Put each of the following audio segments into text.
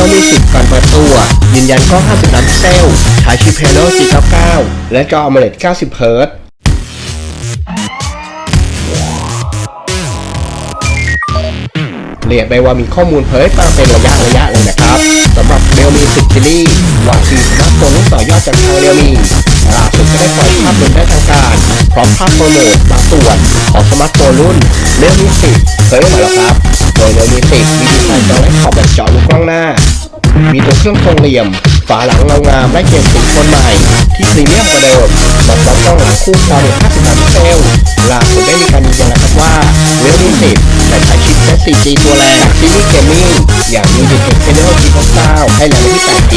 Realme 10ก่อนเปิดตัว ยืนยันกล้อง 50 ล้านพิกเซลฉายชิป Helio G99 และจอ AMOLED 90เฮิรตเรียกได้ว่ามีข้อมูลเผยมาเป็นระยะระยะเลยนะครับสำหรับ Realme 10 Series วางทีสมาร์ทโฟนรุ่นต่อยอดจากทาง Realme ล่าสุดก็ได้ปล่อยภาพลงได้ทางการ พร้อมภาพโปรโมทบางส่วนของสมาร์ทโฟนรุ่น Realme 10เผยออกมาแล้วครับ โดย Realme 10มีดีไซน์จอและข เครื่องทรงเหลี่ยม ฝาหลังเงางามและเกมสีโทนใหม่ ที่พรีเมียมกว่าเดิมมาพร้อมกล้องคู่ความ50ล้านพิกเซลล่าสุดได้มีการยืนยันแล้วครับว่า Realme 10ได้ใช้ชิปเซต 4G ตัวแรงจากซีรีส์เกมมิ่งอย่าง Logitech Helio G69 ให้แรงที่8 g b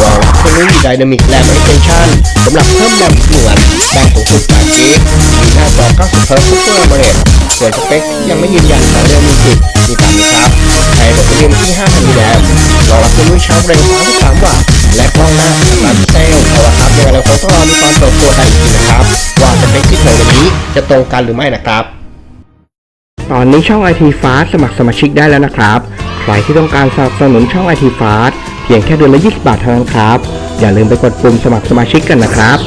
รองรับเทคโนโลยี Dynamic RAM Extension สำหรับเพิ่มแรงเหมือนแรงสูงสุด8 g b มีหน้าจอ90 Hz Super AMOLED ส่วนสเปคที่ยังไม่ยืนยันของ Realme 10มีตามนี้ครับใช้แบตเตอรี่ที่5,000มิลลิแอมป์ รองรับเทคโนโลยีชาร์จเร็ว33วัตต์และกล้องหน้า3ล้านเซลเอาละครับยังไงเราคงต้องรอดูตอนเปิดตัวกันอีกทีนะครับ ว่าจะเปคที่เผยวันนี้จะตรงกันหรือไม่นะครับ ตอนนี้ช่อง IT Fast สมัครสมาชิกได้แล้วนะครับ ใครที่ต้องการสนับสนุนช่อง IT Fast เพียงแค่เดือนละ 20 บาทเท่านั้นครับ อย่าลืมไปกดปุ่มสมัครสมาชิกกันนะครับ